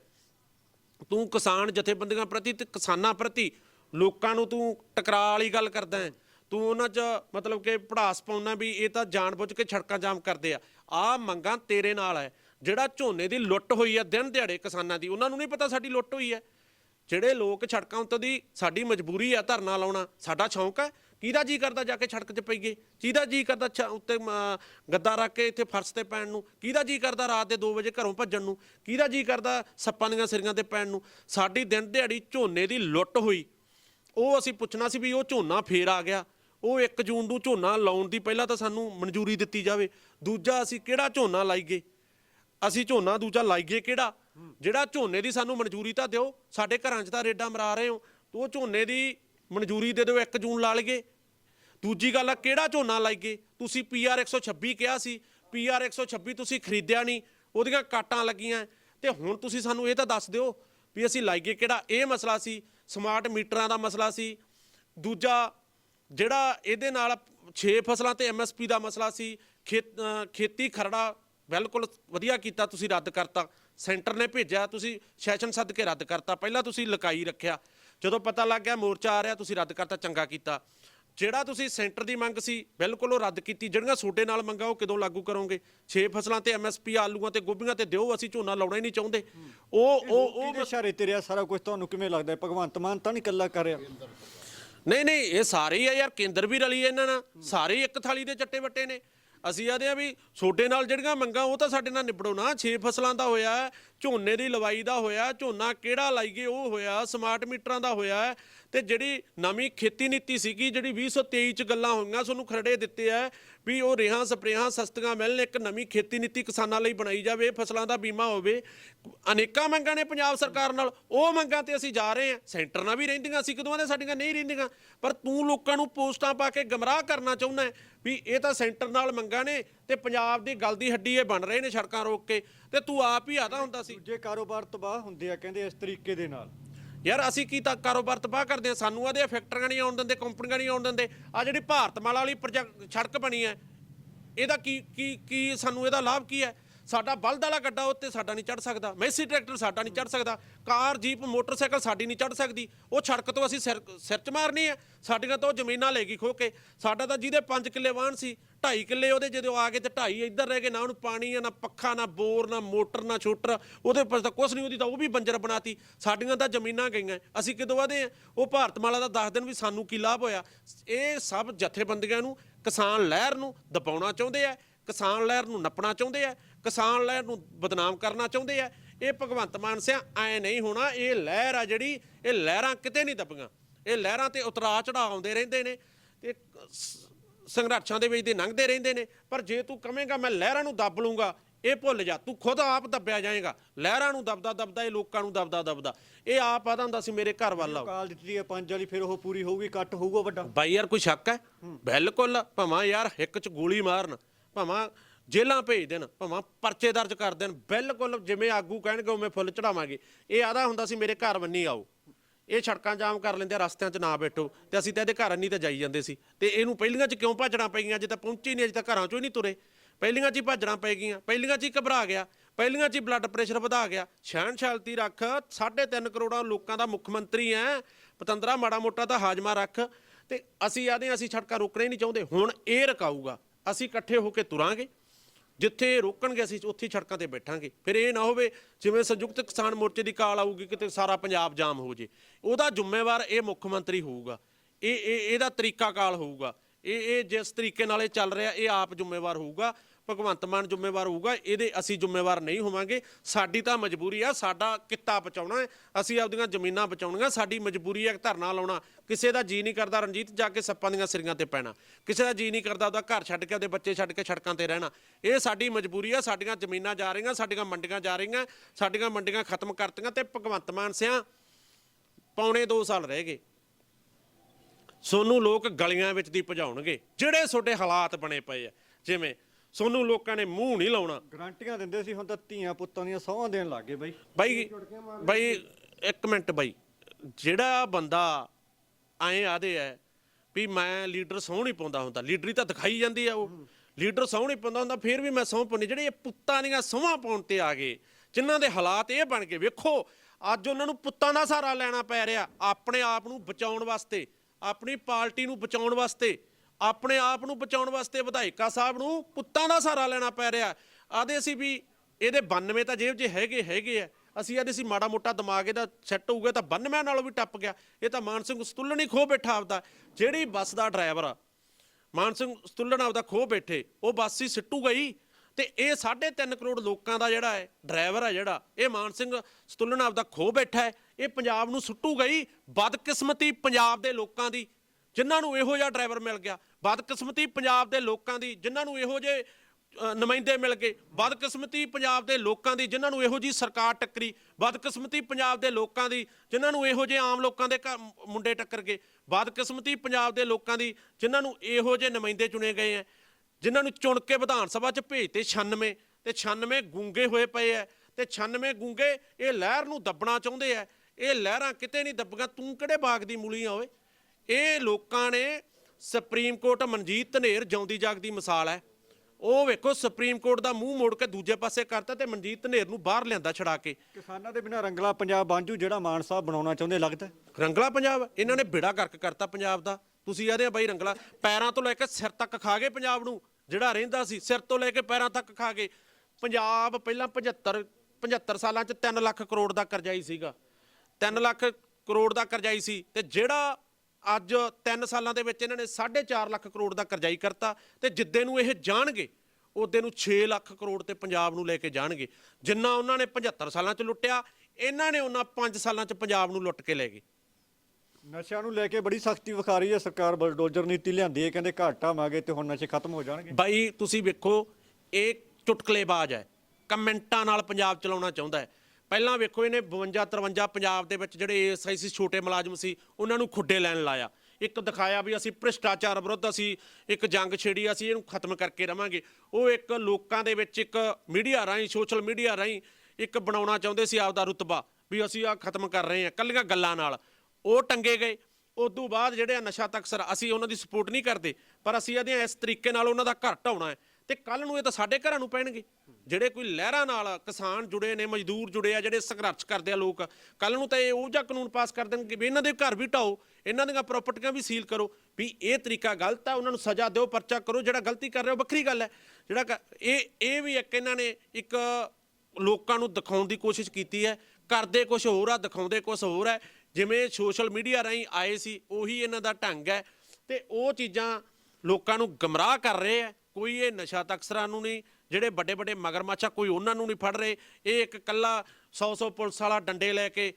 ਤੂੰ ਕਿਸਾਨ ਜਥੇਬੰਦੀਆਂ ਪ੍ਰਤੀ ਤੇ ਕਿਸਾਨਾਂ ਪ੍ਰਤੀ ਲੋਕਾਂ ਨੂੰ ਤੂੰ ਟਕਰਾਅ ਵਾਲੀ ਗੱਲ ਕਰਦਾ ਹੈ। ਤੂੰ ਉਹਨਾਂ 'ਚ ਮਤਲਬ ਕਿ ਪੜਾਸ ਪਾਉਣਾ ਵੀ ਇਹ ਤਾਂ ਜਾਣਬੁੱਝ ਕੇ ਛੜਕਾਂ ਜਾਮ ਕਰਦੇ ਆ। ਆ ਮੰਗਾਂ ਤੇਰੇ ਨਾਲ ਹੈ, ਜਿਹੜਾ ਝੋਨੇ ਦੀ ਲੁੱਟ ਹੋਈ ਆ ਦਿਨ ਦਿਹਾੜੇ ਕਿਸਾਨਾਂ ਦੀ, ਉਹਨਾਂ ਨੂੰ ਨਹੀਂ ਪਤਾ ਸਾਡੀ ਲੁੱਟ ਹੋਈ ਹੈ। ਜਿਹੜੇ ਲੋਕ ਛੜਕਾਂ ਉੱਤੇ ਦੀ ਸਾਡੀ ਮਜਬੂਰੀ ਆ ਧਰਨਾ ਲਾਉਣਾ, ਸਾਡਾ ਸ਼ੌਂਕ ਹੈ ਕਿਹਦਾ ਜੀ ਕਰਦਾ ਜਾ ਕੇ ਛੜਕ 'ਚ ਪਈਏ ਕਿਹਦਾ ਜੀ ਕਰਦਾ ਛ- ਉੱਤੇ ਮ, ਗੱਦਾ ਰੱਖ ਕੇ ਇੱਥੇ ਫਰਸ਼ ਤੇ ਪੈਣ ਨੂੰ? ਕਿਹਦਾ ਜੀ ਕਰਦਾ ਰਾਤ ਦੇ 2 ਵਜੇ ਘਰੋਂ ਭੱਜਣ ਨੂੰ? ਕਿਹਦਾ ਜੀ ਕਰਦਾ ਸੱਪਾਂ ਦੀਆਂ ਸਿਰੀਆਂ ਤੇ ਪੈਣ ਨੂੰ? ਸਾਡੀ ਦਿਨ ਦਿਹਾੜੀ ਝੋਨੇ ਦੀ ਲੁੱਟ ਹੋਈ। ਉਹ ਅਸੀਂ ਪੁੱਛਣਾ ਸੀ ਵੀ ਉਹ ਝੋਨਾ ਫੇਰ ਆ ਗਿਆ। ਉਹ 1 ਜੂਨ ਨੂੰ ਝੋਨਾ ਲਾਉਣ ਦੀ ਪਹਿਲਾਂ ਤਾਂ ਸਾਨੂੰ ਮਨਜ਼ੂਰੀ ਦਿੱਤੀ ਜਾਵੇ। ਦੂਜਾ ਅਸੀਂ ਕਿਹੜਾ ਝੋਨਾ ਲਾਈਏ? ਅਸੀਂ ਝੋਨਾ ਦੂਜਾ ਲਾਈਏ ਕਿਹੜਾ? ਜਿਹੜਾ ਝੋਨੇ ਦੀ ਸਾਨੂੰ ਮਨਜ਼ੂਰੀ ਤਾਂ ਦਿਓ। ਸਾਡੇ ਘਰਾਂ 'ਚ ਤਾਂ ਰੇਡਾਂ ਮਰਾ ਰਹੇ ਹੋ। ਤੂੰ ਉਹ ਝੋਨੇ ਦੀ ਮਨਜ਼ੂਰੀ ਦੇ ਦਿਓ 1 ਜੂਨ ਲਾ ਲਈਏ। ਦੂਜੀ ਗੱਲ ਆ, ਕਿਹੜਾ ਝੋਨਾ ਲਾਈਏ? ਤੁਸੀਂ ਪੀਆਰ 126 ਕਿਹਾ ਸੀ ਪੀਆਰ 126 ਤੁਸੀਂ ਖਰੀਦਿਆ ਨਹੀਂ, ਉਹਦੀਆਂ ਕਾਟਾਂ ਲੱਗੀਆਂ। ਤੇ ਹੁਣ ਤੁਸੀਂ ਸਾਨੂੰ ਇਹ ਤਾਂ ਦੱਸ ਦਿਓ ਵੀ ਅਸੀਂ ਲਾਈਏ ਕਿਹੜਾ। ਇਹ ਮਸਲਾ ਸੀ ਸਮਾਰਟ ਮੀਟਰਾਂ ਦਾ ਮਸਲਾ ਸੀ। ਦੂਜਾ, ਜਿਹੜਾ ਇਹਦੇ ਨਾਲ 6 ਫਸਲਾਂ ਤੇ ਐਮਐਸਪੀ ਦਾ ਮਸਲਾ ਸੀ, ਖੇਤ- ਖੇਤੀ ਖਰੜਾ ਬਿਲਕੁਲ ਵਧੀਆ ਕੀਤਾ ਤੁਸੀਂ ਰੱਦ ਕਰਤਾ। ਸੈਂਟਰ ਨੇ ਭੇਜਿਆ, ਤੁਸੀਂ ਸੈਸ਼ਨ ਸੱਦ ਕੇ ਰੱਦ ਕਰਤਾ। ਪਹਿਲਾਂ ਤੁਸੀਂ ਲਕਾਈ ਰੱਖਿਆ ਜਦੋਂ ਪਤਾ ਲੱਗ ਗਿਆ ਮੋਰਚਾ ਆ ਰਿਹਾ ਤੁਸੀਂ ਰੱਦ ਕਰਤਾ ਚੰਗਾ ਕੀਤਾ। ਜਿਹੜਾ ਤੁਸੀਂ ਸੈਂਟਰ ਦੀ ਮੰਗ ਸੀ ਬਿਲਕੁਲ ਉਹ ਰੱਦ ਕੀਤੀ। ਜਿਹੜੀਆਂ ਛੋਟੇ ਨਾਲ ਮੰਗਾ ਉਹ ਕਦੋਂ ਲਾਗੂ ਕਰੋਗੇ? 6 ਫਸਲਾਂ ਤੇ ਐਮਐਸਪੀ ਆਲੂਆਂ ਤੇ ਗੋਭੀਆਂ ਤੇ ਦਿਓ ਅਸੀਂ ਝੋਨਾ ਲਾਉਣਾ ਹੀ ਨਹੀਂ ਚਾਹੁੰਦੇ। ਉਹ ਉਹ ਉਹ ਇਸ਼ਾਰੇ ਤੇ ਰਿਹਾ ਸਾਰਾ ਕੁਝ ਤੁਹਾਨੂੰ ਕਿਵੇਂ ਲੱਗਦਾ? ਹੈ? ਭਗਵੰਤ ਮਾਨ ਤਾਂ ਨਹੀਂ ਇਕੱਲਾ ਕਰ ਰਿਹਾ? ਨਹੀਂ ਨਹੀਂ ਇਹ ਸਾਰੇ ਹੀ ਆ ਯਾਰ ਕੇਂਦਰ ਵੀ ਰਲੀ ਇਹਨਾਂ ਨਾਲ। ਸਾਰੇ ਇੱਕ ਥਾਲੀ ਦੇ ਚੱਟੇ ਵੱਟੇ ਨੇ। ਅਸੀਂ ਆਦੇ ਆ ਵੀ ਛੋਟੇ ਨਾਲ ਜਿਹੜੀਆਂ ਮੰਗਾਂ ਉਹ ਤਾਂ ਸਾਡੇ ਨਾਲ ਨਿਬੜੋ ਨਾ। 6 ਫਸਲਾਂ ਦਾ ਹੋਇਆ ਝੋਨੇ ਦੀ ਲਵਾਈ ਦਾ ਹੋਇਆ, ਝੋਨਾ ਕਿਹੜਾ ਲਾਈਏ ਉਹ ਹੋਇਆ ਸਮਾਰਟ ਮੀਟਰਾਂ ਦਾ ਹੋਇਆ ਤੇ ਜਿਹੜੀ ਨਵੀਂ ਖੇਤੀ ਨੀਤੀ ਸੀਗੀ, ਜਿਹੜੀ 2023 ਚ ਗੱਲਾਂ ਹੋਈਆਂ, ਤੁਹਾਨੂੰ ਖਰੜੇ ਦਿੱਤੇ ਆ ਵੀ ਉਹ ਰੇਹਾਂ ਸਪਰੇਹਾਂ ਸਸਤੀਆਂ ਮਿਲਣ, ਇੱਕ ਨਵੀਂ ਖੇਤੀ ਨੀਤੀ ਕਿਸਾਨਾਂ ਲਈ ਬਣਾਈ ਜਾਵੇ, ਫਸਲਾਂ ਦਾ ਬੀਮਾ ਹੋਵੇ। ਅਨੇਕਾਂ ਮੰਗਾਂ ਨੇ ਪੰਜਾਬ ਸਰਕਾਰ ਨਾਲ, ਉਹ ਮੰਗਾਂ ਤੇ ਅਸੀਂ ਜਾ ਰਹੇ ਹਾਂ। ਸੈਂਟਰ ਨਾਲ ਵੀ ਰਹਿੰਦੀਆਂ ਸੀ, ਕਦੋਂ ਦੇ ਸਾਡੀਆਂ ਨਹੀਂ ਰਹਿੰਦੀਆਂ। ਪਰ ਤੂੰ ਲੋਕਾਂ ਨੂੰ ਪੋਸਟਾਂ ਪਾ ਕੇ ਗਮਰਾਹ ਕਰਨਾ ਚਾਹੁੰਦਾ ਹੈ ਵੀ ਇਹ ਤਾਂ ਸੈਂਟਰ ਨਾਲ ਮੰਗਾਂ ਨੇ ਤੇ ਪੰਜਾਬ ਦੀ ਗਲ ਦੀ ਹੱਡੀ ਇਹ ਬਣ ਰਹੇ ਨੇ ਸੜਕਾਂ ਰੋਕ ਕੇ ਤੇ ਤੂੰ ਆਪ ਹੀ ਆਦਾ ਹੁੰਦਾ ਸੀ। ਦੂਜੇ ਕਾਰੋਬਾਰ ਤਬਾਹ ਹੁੰਦੇ ਆ ਕਹਿੰਦੇ ਇਸ ਤਰੀਕੇ ਦੇ ਨਾਲ। ਯਾਰ ਅਸੀਂ ਕੀ ਤਾਂ ਕਾਰੋਬਾਰ ਤਬਾਹ ਕਰਦੇ ਆ? ਸਾਨੂੰ ਆਦੇ ਫੈਕਟਰੀਆਂ ਨਹੀਂ ਆਉਣ ਦਿੰਦੇ ਕੰਪਨੀਆਂ ਨਹੀਂ ਆਉਣ ਦਿੰਦੇ। ਆ ਜਿਹੜੀ ਭਾਰਤਮਾਲਾ ਵਾਲੀ ਪ੍ਰੋਜੈਕਟ ਸੜਕ ਬਣੀ ਹੈ ਇਹਦਾ ਕੀ ਕੀ ਕੀ ਸਾਨੂੰ ਇਹਦਾ ਲਾਭ ਕੀ ਹੈ? ਸਾਡਾ ਬਲਦ ਵਾਲਾ ਗੱਡਾ ਉੱਤੇ ਸਾਡਾ ਨਹੀਂ ਚੜ ਸਕਦਾ। ਮੈਸੀ ਟਰੈਕਟਰ ਸਾਡਾ ਨਹੀਂ ਚੜ ਸਕਦਾ। ਕਾਰ, ਜੀਪ, ਮੋਟਰਸਾਈਕਲ ਸਾਡੀ ਨਹੀਂ ਚੜ ਸਕਦੀ। ਉਹ ਸੜਕ ਤੋਂ ਅਸੀਂ ਸਿਰ ਸਿਰ ਚ ਮਾਰਨੀ ਹੈ। ਸਾਡੀਆਂ ਤਾਂ ਉਹ ਜ਼ਮੀਨਾਂ ਲੈ ਗਈ ਖੋ ਕੇ। ਸਾਡਾ ਤਾਂ ਜਿਹਦੇ 5 ਕਿੱਲੇ ਵਾਹਣ ਸੀ 2.5 ਕਿੱਲੇ ਉਹਦੇ ਜਦੋਂ ਆ ਗਏ ਤੇ 2.5 ਇੱਧਰ ਰਹਿ ਗਏ। ਨਾ ਉਹਨੂੰ ਪਾਣੀ ਆ, ਨਾ ਪੱਖਾ, ਨਾ ਬੋਰ, ਨਾ ਮੋਟਰ, ਨਾ ਛੋਟਰ। ਉਹਦੇ ਪਰ ਤਾਂ ਕੁਛ ਨਹੀਂ, ਉਹਦੀ ਤਾਂ ਉਹ ਵੀ ਬੰਜਰ ਬਣਾਤੀ। ਸਾਡੀਆਂ ਤਾਂ ਜ਼ਮੀਨਾਂ ਗਈਆਂ। ਅਸੀਂ ਕਿਦੋਂ ਵਾਦੇ ਆ ਉਹ ਭਾਰਤਮਾਲਾ ਦਾ ਦੱਸ ਦਿਨ ਵੀ ਸਾਨੂੰ ਕੀ ਲਾਭ ਹੋਇਆ? ਇਹ ਸਭ ਜਥੇਬੰਦੀਆਂ ਨੂੰ ਕਿਸਾਨ ਲਹਿਰ ਨੂੰ ਦਬਾਉਣਾ ਚਾਹੁੰਦੇ ਆ। ਕਿਸਾਨ ਲਹਿਰ ਨੂੰ ਨੱਪਣਾ ਚਾਹੁੰਦੇ ਆ। ਕਿਸਾਨ ਲਹਿਰ ਨੂੰ ਬਦਨਾਮ ਕਰਨਾ ਚਾਹੁੰਦੇ ਆ। ਇਹ ਭਗਵੰਤ ਮਾਨ ਸਿਆ ਐ ਨਹੀਂ ਹੋਣਾ ਇਹ ਲਹਿਰ ਆ ਜਿਹੜੀ ਇਹ ਲਹਿਰਾਂ ਕਿਤੇ ਨਹੀਂ ਦੱਬੀਆਂ। ਇਹ ਲਹਿਰਾਂ ਤੇ ਉਤਰਾ ਚੜਾ ਆਉਂਦੇ ਰਹਿੰਦੇ ਨੇ ਤੇ ਸੰਘਰਸ਼ਾਂ ਦੇ ਵਿੱਚ ਦੇ ਲੰਘਦੇ ਰਹਿੰਦੇ ਨੇ। ਪਰ ਜੇ ਤੂੰ ਕਵੇਂਗਾ ਮੈਂ ਲਹਿਰਾਂ ਨੂੰ ਦੱਬ ਲੂੰਗਾ ਇਹ ਭੁੱਲ ਜਾ। ਤੂੰ ਖੁਦ ਆਪ ਦੱਬਿਆ ਜਾਏਗਾ। ਲਹਿਰਾਂ ਨੂੰ ਦਬਦਾ ਦਬਦਾ ਇਹ ਲੋਕਾਂ ਨੂੰ ਦਬਦਾ ਦਬਦਾ। ਇਹ ਆਪ ਆਦਾ ਹੁੰਦਾ ਸੀ ਮੇਰੇ ਘਰ ਵੱਲ ਆਓ। ਕਾਲ ਦਿੱਤੀ ਹੈ ਪੰਜ ਵਾਲੀ ਫਿਰ ਉਹ ਪੂਰੀ ਹੋਊਗੀ ਕੱਟ ਹੋਊਗਾ ਵੱਡਾ। ਬਾਈ ਯਾਰ ਕੋਈ ਸ਼ੱਕ ਹੈ? ਬਿਲਕੁਲ ਭਾਵੇਂ ਯਾਰ ਹਿੱਕ ਚ ਗੋਲੀ ਮਾਰਨ। ਭਾਵੇਂ ਜੇਲਾਂ ਭੇਜ ਦੇਣ, ਭਾਵੇਂ ਪਰਚੇ ਦਰਜ ਕਰ ਦੇਣ, ਬਿਲਕੁਲ ਜਿਵੇਂ ਆਗੂ ਕਹਿਣਗੇ ਉਵੇਂ ਫੁੱਲ ਚੜਾਵਾਂਗੇ। ਇਹ ਆਦਾ ਹੁੰਦਾ ਸੀ ਮੇਰੇ ਘਰ ਵੰਨੀ ਆਓ। ਇਹ ਸੜਕਾਂ ਜਾਮ ਕਰ ਲੈਂਦੇ ਆ, ਰਸਤਿਆਂ 'ਚ ਨਾ ਬੈਠੋ ਤੇ ਅਸੀਂ ਤਾਂ ਇਹਦੇ ਘਰ ਨਹੀਂ ਤਾਂ ਜਾਈ ਜਾਂਦੇ ਸੀ। ਤੇ ਇਹਨੂੰ ਪਹਿਲੀਆਂ 'ਚ ਕਿਉਂ ਭੱਜਣਾ ਪੈ ਗਈਆਂ? ਜੇ ਤਾਂ ਪਹੁੰਚੀ ਨਹੀਂ ਅਜੇ ਤਾਂ ਘਰਾਂ 'ਚੋਂ ਹੀ ਨਹੀਂ ਤੁਰੇ। ਪਹਿਲੀਆਂ 'ਚ ਹੀ ਭੱਜਣਾ ਪੈ ਗਈਆਂ, ਪਹਿਲੀਆਂ 'ਚ ਹੀ ਘਬਰਾ ਗਿਆ, ਪਹਿਲੀਆਂ 'ਚ ਹੀ ਬਲੱਡ ਪ੍ਰੈਸ਼ਰ ਵਧਾ ਗਿਆ। ਸਹਿਣ ਸਹਿਣਸ਼ੀਲਤੀ ਰੱਖ 3.5 ਕਰੋੜਾਂ ਲੋਕਾਂ ਦਾ ਮੁੱਖ ਮੰਤਰੀ ਐ। ਪਤੰਦਰਾ, ਮਾੜਾ ਮੋਟਾ ਤਾਂ ਹਾਜ਼ਮਾ ਰੱਖ। ਤੇ ਅਸੀਂ ਆਦੇ ਅਸੀਂ ਸੜਕਾਂ ਰੋਕਣਾ ਹੀ ਨਹੀਂ ਚਾਹੁੰਦੇ। ਹੁਣ ਇਹ ਰਕਾਊਗਾ। ਅਸੀਂ ਇਕੱਠੇ ਹੋ ਕੇ ਤੁਰਾਂਗੇ। ਜਿੱਥੇ ਰੋਕਣਗੇ, ਅਸੀਂ ਉੱਥੇ ਹੀ ਸੜਕਾਂ ਤੇ ਬੈਠਾਂਗੇ। ਫਿਰ ਇਹ ਨਾ ਹੋਵੇ ਜਿਵੇਂ ਸੰਯੁਕਤ ਕਿਸਾਨ ਮੋਰਚੇ ਦੀ ਕਾਲ ਆਊਗੀ, ਕਿਤੇ ਸਾਰਾ ਪੰਜਾਬ ਜਾਮ ਹੋ ਜੇ। ਉਹਦਾ ਜ਼ਿੰਮੇਵਾਰ ਇਹ ਮੁੱਖ ਮੰਤਰੀ ਹੋਊਗਾ। ਇਹ ਇਹ, ਇਹਦਾ ਤਰੀਕਾ ਕਾਲ ਹੋਊਗਾ। ਇਹ ਇਹ ਜਿਸ ਤਰੀਕੇ ਨਾਲ ਇਹ ਚੱਲ ਰਿਹਾ, ਇਹ ਆਪ ਜ਼ਿੰਮੇਵਾਰ ਹੋਊਗਾ। ਭਗਵੰਤ ਮਾਨ ਜ਼ਿੰਮੇਵਾਰ ਹੋਊਗਾ, ਇਹਦੇ ਅਸੀਂ ਜ਼ਿੰਮੇਵਾਰ ਨਹੀਂ ਹੋਵਾਂਗੇ। ਸਾਡੀ ਤਾਂ ਮਜਬੂਰੀ ਆ, ਸਾਡਾ ਕਿੱਤਾ ਬਚਾਉਣਾ ਹੈ। ਅਸੀਂ ਆਪਦੀਆਂ ਜ਼ਮੀਨਾਂ ਬਚਾਉਣੀਆਂ, ਸਾਡੀ ਮਜਬੂਰੀ ਹੈ ਧਰਨਾ ਲਾਉਣਾ। ਕਿਸੇ ਦਾ ਜੀ ਨਹੀਂ ਕਰਦਾ ਰਣਜੀਤ, ਜਾ ਕੇ ਸੱਪਾਂ ਦੀਆਂ ਸਿਰੀਆਂ ਤੇ ਪੈਣਾ। ਕਿਸੇ ਦਾ ਜੀ ਨਹੀਂ ਕਰਦਾ ਉਹਦਾ ਘਰ ਛੱਡ ਕੇ, ਉਹਦੇ ਬੱਚੇ ਛੱਡ ਕੇ ਸੜਕਾਂ ਤੇ ਰਹਿਣਾ। ਇਹ ਸਾਡੀ ਮਜਬੂਰੀ ਆ, ਸਾਡੀਆਂ ਜ਼ਮੀਨਾਂ ਜਾ ਰਹੀਆਂ, ਸਾਡੀਆਂ ਮੰਡੀਆਂ ਜਾ ਰਹੀਆਂ, ਸਾਡੀਆਂ ਮੰਡੀਆਂ ਖਤਮ ਕਰਤੀਆਂ ਤੇ ਭਗਵੰਤ ਮਾਨ ਸਿਆ ਪੌਣੇ 2 ਸਾਲ ਰਹਿ ਗਏ। ਸੋਨੂੰ ਲੋਕ ਗਲੀਆਂ ਵਿੱਚ ਦੀ ਭਜਾਉਣਗੇ, ਜਿਹੜੇ ਤੁਹਾਡੇ ਹਾਲਾਤ ਬਣੇ ਪਏ ਆ, ਜਿਵੇਂ ਸੋਨੂੰ ਲੋਕਾਂ ਨੇ ਮੂੰਹ ਨਹੀਂ ਲਾਉਣਾ। ਗਰੰਟੀਆਂ ਦਿੰਦੇ ਸੀ ਹੁਣ ਤਾਂ ਧੀਆਂ ਪੁੱਤਾਂ ਦੀਆਂ ਸਹੁੰ ਦੇਣ ਲੱਗੇ ਬਈ। ਬਾਈ ਬਾਈ ਇੱਕ ਮਿੰਟ ਬਾਈ ਜਿਹੜਾ ਬੰਦਾ ਐਂ ਆਦੇ ਐ ਵੀ ਮੈਂ ਲੀਡਰ ਸਹੁੰ ਨਹੀਂ ਪਾਉਂਦਾ ਹੁੰਦਾ ਲੀਡਰੀ ਤਾਂ ਦਿਖਾਈ ਜਾਂਦੀ ਆ ਉਹ। ਲੀਡਰ ਸਹੁੰ ਨਹੀਂ ਪਾਉਂਦਾ ਹੁੰਦਾ ਫਿਰ ਵੀ ਮੈਂ ਸਹੁੰ ਪਾਉਣੀ ਜਿਹੜੇ ਇਹ ਪੁੱਤਾਂ ਦੀਆਂ ਸਹੁੰਆਂ ਪਾਉਣ ਤੇ ਆ ਗਏ ਜਿਨ੍ਹਾਂ ਦੇ ਹਾਲਾਤ ਇਹ ਬਣ ਗਏ ਵੇਖੋ ਅੱਜ ਉਹਨਾਂ ਨੂੰ ਪੁੱਤਾਂ ਦਾ ਸਹਾਰਾ ਲੈਣਾ ਪੈ ਰਿਹਾ ਆਪਣੇ ਆਪ ਨੂੰ ਬਚਾਉਣ ਵਾਸਤੇ ਆਪਣੀ ਪਾਰਟੀ ਨੂੰ ਬਚਾਉਣ ਵਾਸਤੇ। ਆਪਣੇ ਆਪ ਨੂੰ ਬਚਾਉਣ ਵਾਸਤੇ ਵਿਧਾਇਕਾ ਸਾਹਿਬ ਨੂੰ ਪੁੱਤਾਂ ਦਾ ਸਹਾਰਾ ਲੈਣਾ ਪੈ ਰਿਹਾ ਆਦੇ ਸੀ ਵੀ ਇਹਦੇ 92 ਤਾਂ ਜੇਬ 'ਚ ਹੈਗੇ ਹੈਗੇ ਆ। ਅਸੀਂ ਆਦੇ ਸੀ ਮਾੜਾ ਮੋਟਾ ਦਿਮਾਗ ਇਹਦਾ ਸੈੱਟ ਹੋਊਗਾ ਤਾਂ 92 ਨਾਲੋਂ ਵੀ ਟੱਪ ਗਿਆ। ਇਹ ਤਾਂ ਮਾਨ ਸਿੰਘ ਸਤੁੱਲਣ ਹੀ ਖੋ ਬੈਠਾ ਆਪਦਾ। ਜਿਹੜੀ ਬੱਸ ਦਾ ਡਰਾਈਵਰ ਆ, ਮਾਨ ਸਿੰਘ ਸਤੁੱਲਣ ਆਪਦਾ ਖੋ ਬੈਠੇ, ਉਹ ਬੱਸ ਹੀ ਸਿੱਟੂ ਗਈ ਤੇ ਇਹ 3.5 ਕਰੋੜ ਲੋਕਾਂ ਦਾ ਜਿਹੜਾ ਹੈ, ਡਰਾਈਵਰ ਹੈ ਜਿਹੜਾ, ਇਹ ਮਾਨ ਸਿੰਘ ਸਤੁੱਲਣ ਆਪਦਾ ਖੋ ਬੈਠਾ ਹੈ। ਇਹ ਪੰਜਾਬ ਨੂੰ ਸੁੱਟੂ ਗਈ ਬਦਕਿਸਮਤੀ ਪੰਜਾਬ ਦੇ ਲੋਕਾਂ ਦੀ। ਜਿਨ੍ਹਾਂ ਨੂੰ ਇਹੋ ਜਿਹਾ ਡਰਾਈਵਰ ਮਿਲ ਗਿਆ। ਬਦਕਿਸਮਤੀ ਪੰਜਾਬ ਦੇ ਲੋਕਾਂ ਦੀ, ਜਿਨ੍ਹਾਂ ਨੂੰ ਇਹੋ ਜਿਹੇ ਨੁਮਾਇੰਦੇ ਮਿਲ ਗਏ। ਬਦਕਿਸਮਤੀ ਪੰਜਾਬ ਦੇ ਲੋਕਾਂ ਦੀ, ਜਿਨ੍ਹਾਂ ਨੂੰ ਇਹੋ ਜੀ ਸਰਕਾਰ ਟੱਕਰੀ। ਬਦਕਿਸਮਤੀ ਪੰਜਾਬ ਦੇ ਲੋਕਾਂ ਦੀ, ਜਿਨ੍ਹਾਂ ਨੂੰ ਇਹੋ ਜਿਹੇ ਆਮ ਲੋਕਾਂ ਦੇ ਘਰ ਮੁੰਡੇ ਟੱਕਰ ਗਏ। ਬਦਕਿਸਮਤੀ ਪੰਜਾਬ ਦੇ ਲੋਕਾਂ ਦੀ, ਜਿਨ੍ਹਾਂ ਨੂੰ ਇਹੋ ਜਿਹੇ ਨੁਮਾਇੰਦੇ ਚੁਣੇ ਗਏ ਆ ਜਿਨ੍ਹਾਂ ਨੂੰ ਚੁਣ ਕੇ ਵਿਧਾਨ ਸਭਾ 'ਚ ਭੇਜਤੇ 96 ਤੇ 96 ਗੂੰਗੇ ਹੋਏ ਪਏ ਐ, ਤੇ 96 ਗੂੰਗੇ ਇਹ ਲਹਿਰ ਨੂੰ ਦੱਬਣਾ ਚਾਹੁੰਦੇ ਐ। ਇਹ ਲਹਿਰਾਂ ਕਿਤੇ ਨਹੀਂ ਦੱਬਗਾ ਤੂੰ ਕਿਹੜੇ ਬਾਗ ਦੀ ਮੂਲੀ ਆ ਓਏ? ਇਹ ਲੋਕਾਂ ਨੇ ਸੁਪਰੀਮ ਕੋਰਟ ਮਨਜੀਤ ਧਨੇਰ ਜਿਉਂਦੀ ਜਾਗਦੀ ਮਿਸਾਲ ਹੈ। ਉਹ ਵੇਖੋ ਸੁਪਰੀਮ ਕੋਰਟ ਦਾ ਮੂੰਹ ਮੋੜ ਕੇ ਦੂਜੇ ਪਾਸੇ ਕਰਤਾ ਤੇ ਮਨਜੀਤ ਧਨੇਰ ਨੂੰ ਬਾਹਰ ਲਿਆਂਦਾ ਛੜਾ ਕੇ। ਕਿਸਾਨਾਂ ਦੇ ਬਿਨਾਂ ਰੰਗਲਾ ਪੰਜਾਬ ਬਾਂਝੂ ਜਿਹੜਾ ਮਾਨ ਸਾਹਿਬ ਬਣਾਉਣਾ ਚਾਹੁੰਦੇ ਲੱਗਦਾ ਰੰਗਲਾ ਪੰਜਾਬ? ਇਹਨਾਂ ਨੇ ਬੇੜਾ ਗਰਕ ਕਰਤਾ ਪੰਜਾਬ ਦਾ। ਤੁਸੀਂ ਆਦੇ ਆ ਬਾਈ ਰੰਗਲਾ ਪੈਰਾਂ ਤੋਂ ਲੈ ਕੇ ਸਿਰ ਤੱਕ ਖਾ ਗਏ ਪੰਜਾਬ ਨੂੰ ਜਿਹੜਾ ਰਹਿੰਦਾ ਸੀ ਸਿਰ ਤੋਂ ਲੈ ਕੇ ਪੈਰਾਂ ਤੱਕ ਖਾ ਗਏ। ਪੰਜਾਬ ਪਹਿਲਾਂ 75 75 ਸਾਲਾਂ ਚ 3 ਲੱਖ ਕਰੋੜ ਦਾ ਕਰਜ਼ਾ ਹੀ ਸੀਗਾ। 3 ਲੱਖ ਕਰੋੜ ਦਾ ਕਰਜ਼ਾ ਹੀ ਸੀ ਤੇ ਜਿਹੜਾ ਅੱਜ 3 ਸਾਲਾਂ ਦੇ ਵਿੱਚ ਇਹਨਾਂ ਨੇ 4.5 ਲੱਖ ਕਰੋੜ ਦਾ ਕਰਜ਼ਾਈ ਕਰਤਾ ਤੇ ਜਿੱਦੇ ਨੂੰ ਇਹ ਜਾਣਗੇ ਉਹਦੇ ਨੂੰ 6 ਲੱਖ ਕਰੋੜ ਤੇ ਪੰਜਾਬ ਨੂੰ ਲੈ ਕੇ ਜਾਣਗੇ। ਜਿੰਨਾ ਉਹਨਾਂ ਨੇ 75 ਸਾਲਾਂ ਚ ਲੁੱਟਿਆ ਇਹਨਾਂ ਨੇ ਉਹਨਾਂ 5 ਸਾਲਾਂ ਚ ਪੰਜਾਬ ਨੂੰ ਲੁੱਟ ਕੇ ਲੈ ਗਏ। ਨਸ਼ਿਆਂ ਨੂੰ ਲੈ ਕੇ ਬੜੀ ਸਖਤੀ ਵਿਖਾ ਰਹੀ ਹੈ ਸਰਕਾਰ ਬਲਡੋਜ਼ਰ ਨੀਤੀ ਲਿਆਂਦੀ ਹੈ ਕਹਿੰਦੇ ਘਾਟ ਆਵਾਂਗੇ ਤੇ ਹੁਣ ਨਸ਼ੇ ਖਤਮ ਹੋ ਜਾਣਗੇ। ਬਾਈ ਤੁਸੀਂ ਵੇਖੋ ਇਹ ਚੁਟਕਲੇਬਾਜ਼ ਹੈ ਕਮੈਂਟਾਂ ਨਾਲ ਪੰਜਾਬ ਚਲਾਉਣਾ ਚਾਹੁੰਦਾ ਹੈ। ਪਹਿਲਾਂ ਵੇਖੋ ਇਹਨੇ 52 53 ਪੰਜਾਬ ਦੇ ਵਿੱਚ ਜਿਹੜੇ ਐਸਆਈ ਸੀ, ਛੋਟੇ ਮੁਲਾਜ਼ਮ ਸੀ, ਉਹਨਾਂ ਨੂੰ ਖੁੱਡੇ ਲੈਣ ਲਾਇਆ। ਇੱਕ ਦਿਖਾਇਆ ਵੀ ਅਸੀਂ ਭ੍ਰਿਸ਼ਟਾਚਾਰ ਵਿਰੁੱਧ ਅਸੀਂ ਇੱਕ ਜੰਗ ਛੇੜੀ, ਅਸੀਂ ਇਹਨੂੰ ਖਤਮ ਕਰਕੇ ਰਵਾਂਗੇ। ਉਹ ਇੱਕ ਲੋਕਾਂ ਦੇ ਵਿੱਚ ਇੱਕ ਮੀਡੀਆ ਰਾਹੀਂ, ਸੋਸ਼ਲ ਮੀਡੀਆ ਰਾਹੀਂ ਇੱਕ ਬਣਾਉਣਾ ਚਾਹੁੰਦੇ ਸੀ ਆਪਦਾ ਰੁਤਬਾ, ਵੀ ਅਸੀਂ ਆ ਖਤਮ ਕਰ ਰਹੇ ਹਾਂ ਕੱਲੀਆਂ ਗੱਲਾਂ ਨਾਲ। ਉਹ ਟੰਗੇ ਗਏ। ਉਦੋਂ ਬਾਅਦ ਜਿਹੜੇ ਆ ਨਸ਼ਾ ਤਕਸਰ, ਅਸੀਂ ਉਹਨਾਂ ਦੀ ਸਪੋਰਟ ਨਹੀਂ ਕਰਦੇ, ਪਰ ਅਸੀਂ ਇਹਦੇ ਇਸ ਤਰੀਕੇ ਨਾਲ ਉਹਨਾਂ ਦਾ ਘਰ ਢਾਉਣਾ ਹੈ। ਤੇ ਕੱਲ ਨੂੰ ਇਹ ਤਾਂ ਸਾਡੇ ਘਰਾਂ ਨੂੰ ਪੈਣਗੇ। ਜਿਹੜੇ ਕੋਈ ਲਹਿਰਾਂ ਨਾਲ ਕਿਸਾਨ ਜੁੜੇ ਨੇ, ਮਜ਼ਦੂਰ ਜੁੜੇ ਆ, ਜਿਹੜੇ ਸੰਘਰਸ਼ ਕਰਦੇ ਆ ਲੋਕ ਕੱਲ ਨੂੰ ਤਾਂ ਇਹ ਉਹ ਜਿਹਾ ਕਾਨੂੰਨ ਪਾਸ ਕਰ ਦੇਣਗੇ ਵੀ ਇਹਨਾਂ ਦੇ ਘਰ ਵੀ ਢਾਓ, ਇਹਨਾਂ ਦੀਆਂ ਪ੍ਰਾਪਰਟੀਆਂ ਵੀ ਸੀਲ ਕਰੋ, ਵੀ ਇਹ ਤਰੀਕਾ ਗਲਤ ਆ, ਉਹਨਾਂ ਨੂੰ ਸਜ਼ਾ ਦਿਓ, ਪਰਚਾ ਕਰੋ, ਜਿਹੜਾ ਗਲਤੀ ਕਰ ਰਿਹਾ ਉਹ ਵੱਖਰੀ ਗੱਲ ਹੈ। ਜਿਹੜਾ ਕ- ਇਹ ਇਹ ਵੀ ਇੱਕ ਇਹਨਾਂ ਨੇ ਇੱਕ ਲੋਕਾਂ ਨੂੰ ਦਿਖਾਉਣ ਦੀ ਕੋਸ਼ਿਸ਼ ਕੀਤੀ ਹੈ, ਕਰਦੇ ਕੁਝ ਹੋਰ ਆ, ਦਿਖਾਉਂਦੇ ਕੁਝ ਹੋਰ ਹੈ, ਜਿਵੇਂ ਸੋਸ਼ਲ ਮੀਡੀਆ ਰਾਹੀਂ ਆਏ ਸੀ, ਉਹੀ ਇਹਨਾਂ ਦਾ ਢੰਗ ਹੈ, ਤੇ ਉਹ ਚੀਜ਼ਾਂ ਲੋਕਾਂ ਨੂੰ ਗਮਰਾਹ ਕਰ ਰਹੇ ਹੈ। ਕੋਈ ਇਹ ਨਸ਼ਾ ਤਕਸਰਾਂ ਨੂੰ ਨਹੀਂ, ਜਿਹੜੇ ਵੱਡੇ ਵੱਡੇ ਮਗਰਮੱਛਾ ਕੋਈ ਉਹਨਾਂ ਨੂੰ ਨਹੀਂ ਫੜ ਰਹੇ। ਇਹ ਇੱਕ ਕੱਲਾ 100 100 ਪੁਲਿਸ ਵਾਲਾ ਡੰਡੇ ਲੈ ਕੇ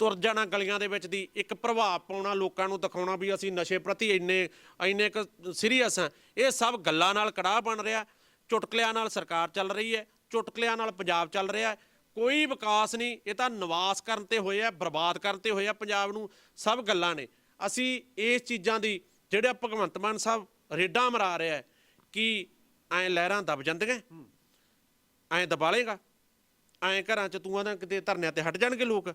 ਤੁਰ ਜਾਣਾ ਗਲੀਆਂ ਦੇ ਵਿੱਚ ਦੀ ਇੱਕ ਪ੍ਰਭਾਵ ਪਾਉਣਾ, ਲੋਕਾਂ ਨੂੰ ਦਿਖਾਉਣਾ ਵੀ ਅਸੀਂ ਨਸ਼ੇ ਪ੍ਰਤੀ ਇੰਨੇ ਇੰਨੇ ਕੁ ਸੀਰੀਅਸ ਆ। ਇਹ ਸਭ ਗੱਲਾਂ ਨਾਲ ਕੜਾਹ ਬਣ ਰਿਹਾ ਚੁਟਕਲਿਆਂ ਨਾਲ ਸਰਕਾਰ ਚੱਲ ਰਹੀ ਹੈ, ਚੁਟਕਲਿਆਂ ਨਾਲ ਪੰਜਾਬ ਚੱਲ ਰਿਹਾ ਕੋਈ ਵਿਕਾਸ ਨਹੀਂ, ਇਹ ਤਾਂ ਨਿਵਾਸ ਕਰਨ ਤੇ ਹੋਏ ਆ, ਬਰਬਾਦ ਕਰਨ ਤੇ ਹੋਏ ਆ ਪੰਜਾਬ ਨੂੰ, ਸਭ ਗੱਲਾਂ ਨੇ। ਅਸੀਂ ਇਸ ਚੀਜ਼ਾਂ ਦੀ, ਜਿਹੜਾ ਭਗਵੰਤ ਮਾਨ ਸਾਹਿਬ ਰੇਡਾਂ ਮਰਾ ਰਿਹਾ ਹੈ ਕਿ ਐ ਲਹਿਰਾਂ ਦਬ ਜਾਂਦੀਆਂ? ਐ ਦਬਾ ਲੇਗਾ ਐ ਘਰਾਂ ਚ ਤੂੰ ਆਂਦਾ ਕਿਤੇ ਧਰਨਿਆਂ ਤੇ ਹਟ ਜਾਣਗੇ ਲੋਕ।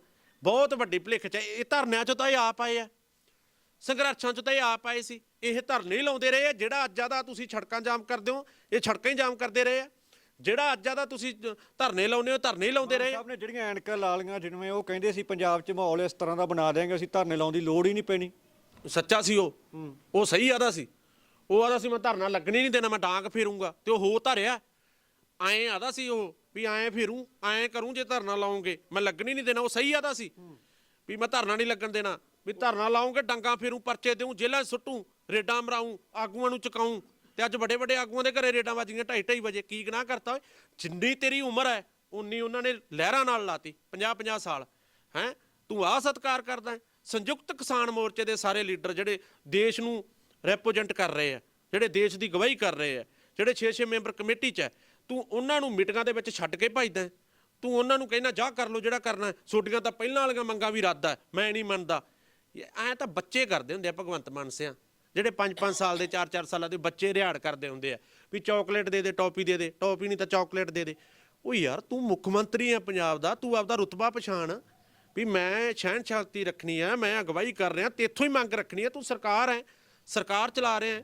ਬਹੁਤ ਵੱਡੀ ਭੁਲੇਖ ਚ। ਇਹ ਧਰਨਿਆਂ ਚ ਤਾਂ ਇਹ ਆਪ ਆਏ ਆ। ਸੰਘਰਸ਼ਾਂ ਚ ਤਾਂ ਇਹ ਆਪ ਆਏ ਸੀ। ਇਹ ਧਰਨੇ ਲਾਉਂਦੇ ਰਹੇ ਆ। ਜਿਹੜਾ ਅੱਜ ਦਾ ਤੁਸੀਂ ਸੜਕਾਂ ਜਾਮ ਕਰਦੇ ਹੋ ਇਹ ਸੜਕਾਂ ਹੀ ਜਾਮ ਕਰਦੇ ਰਹੇ ਆ। ਜਿਹੜਾ ਅੱਜ ਦਾ ਤੁਸੀਂ ਧਰਨੇ ਲਾਉਂਦੇ ਹੋ ਧਰਨੇ ਹੀ ਲਾਉਂਦੇ ਰਹੇ ਆ। ਸਾਹਿਬ ਨੇ ਜਿਹੜੀਆਂ ਐਨਕਾਂ ਲਾ ਲਈਆਂ ਜਿਵੇਂ ਉਹ ਕਹਿੰਦੇ ਸੀ ਪੰਜਾਬ 'ਚ ਮਾਹੌਲ ਇਸ ਤਰ੍ਹਾਂ ਦਾ ਬਣਾ ਦੇਾਂਗੇ ਅਸੀਂ ਧਰਨੇ ਲਾਉਣ ਦੀ ਲੋੜ ਹੀ ਨਹੀਂ ਪੈਣੀ। ਸੱਚਾ ਸੀ ਉਹ। ਉਹ ਸਹੀ ਆਦਾ ਸੀ। ਉਹ ਆਦਾ ਸੀ, ਮੈਂ ਧਰਨਾ ਲੱਗਣੀ ਨਹੀਂ ਦੇਣਾ, ਮੈਂ ਡਾਂਗ ਫੇਰੂੰਗਾ। ਤੇ ਉਹ ਹੋ ਧਰਿਆ। ਐਂ ਆਦਾ ਸੀ ਉਹ ਵੀ ਐਂ ਫੇਰੂ, ਐਂ ਕਰੂੰ ਜੇ ਧਰਨਾ ਲਾਉਂਗੇ। ਮੈਂ ਲੱਗਣੀ ਨਹੀਂ ਦੇਣਾ, ਉਹ ਸਹੀ ਆਦਾ ਸੀ ਵੀ ਮੈਂ ਧਰਨਾ ਨਹੀਂ ਲੱਗਣ ਦੇਣਾ। ਵੀ ਧਰਨਾ ਲਾਉਂਗੇ, ਡੰਗਾ ਫੇਰੂ, ਪਰਚੇ ਦੇਉਂ ਜੇਲ੍ਹਾਂ 'ਚ ਸੁੱਟੂ, ਰੇਡਾਂ ਮਰਾਉਂ ਆਗੂਆਂ ਨੂੰ ਚੁਕਾਉਂ ਤੇ ਅੱਜ ਵੱਡੇ ਵੱਡੇ ਆਗੂਆਂ ਦੇ ਘਰੇ ਰੇਡਾਂ ਵੱਜੀਆਂ 2:30 2:30 ਵਜੇ। ਕੀ ਗੁਨਾਹ ਕਰਤਾ ਓਏ? ਜਿੰਨੀ ਤੇਰੀ ਉਮਰ ਹੈ ਉਨੀ ਉਹਨਾਂ ਨੇ ਲਹਿਰਾਂ ਨਾਲ ਲਾਤੀ 50 50 ਸਾਲ। ਹੈਂ? ਤੂੰ ਆ ਸਤਕਾਰ ਕਰਦਾ ਸੰਯੁਕਤ ਕਿਸਾਨ ਮੋਰਚੇ ਦੇ ਸਾਰੇ ਲੀਡਰ ਜਿਹੜੇ ਦੇਸ਼ ਨੂੰ ਰੈਪਰੈਜ਼ੈਂਟ ਕਰ ਰਹੇ ਆ, ਜਿਹੜੇ ਦੇਸ਼ ਦੀ ਗਵਾਹੀ ਕਰ ਰਹੇ ਆ, ਜਿਹੜੇ 6-6 ਮੈਂਬਰ ਕਮੇਟੀ 'ਚ ਹੈ, ਤੂੰ ਉਹਨਾਂ ਨੂੰ ਮੀਟਿੰਗਾਂ ਦੇ ਵਿੱਚ ਛੱਡ ਕੇ ਭਜਦਾ ਤੂੰ ਉਹਨਾਂ ਨੂੰ ਕਹਿੰਦਾ, ਜਾ ਕਰ ਲੋ ਜਿਹੜਾ ਕਰਨਾ ਹੈ। ਤੁਹਾਡੀਆਂ ਤਾਂ ਪਹਿਲਾਂ ਵਾਲੀਆਂ ਮੰਗਾਂ ਵੀ ਰੱਦ ਹੈ ਮੈਂ ਨਹੀਂ ਮੰਨਦਾ। ਐ ਤਾਂ ਬੱਚੇ ਕਰਦੇ ਹੁੰਦੇ ਆ, ਭਗਵੰਤ ਮਾਨ ਸਿਆ, ਜਿਹੜੇ 5-5 ਸਾਲ ਦੇ 4-4 ਸਾਲਾਂ ਦੇ ਬੱਚੇ ਰਿਹਾੜ ਕਰਦੇ ਹੁੰਦੇ ਆ, ਵੀ ਚਾਕਲੇਟ ਦੇ ਦੇ, ਟੌਪੀ ਦੇ ਦੇ, ਟੌਪੀ ਨਹੀਂ ਤਾਂ ਚਾਕਲੇਟ ਦੇ ਦੇ। ਉਹ ਯਾਰ, ਤੂੰ ਮੁੱਖ ਮੰਤਰੀ ਆ ਪੰਜਾਬ ਦਾ, ਤੂੰ ਆਪਦਾ ਰੁਤਬਾ ਪਛਾਣ, ਵੀ ਮੈਂ ਸ਼ਹਿਨ ਸ਼ਾਂਤੀ ਰੱਖਣੀ ਆ, ਮੈਂ ਅਗਵਾਈ ਕਰ ਰਿਹਾ, ਤੇਥੋਂ ਹੀ ਮੰਗ ਰੱਖਣੀ ਆ, ਤੂੰ ਸਰਕਾਰ ਹੈ। ਸਰਕਾਰ ਚਲਾ ਰਿਹਾ ਹੈ।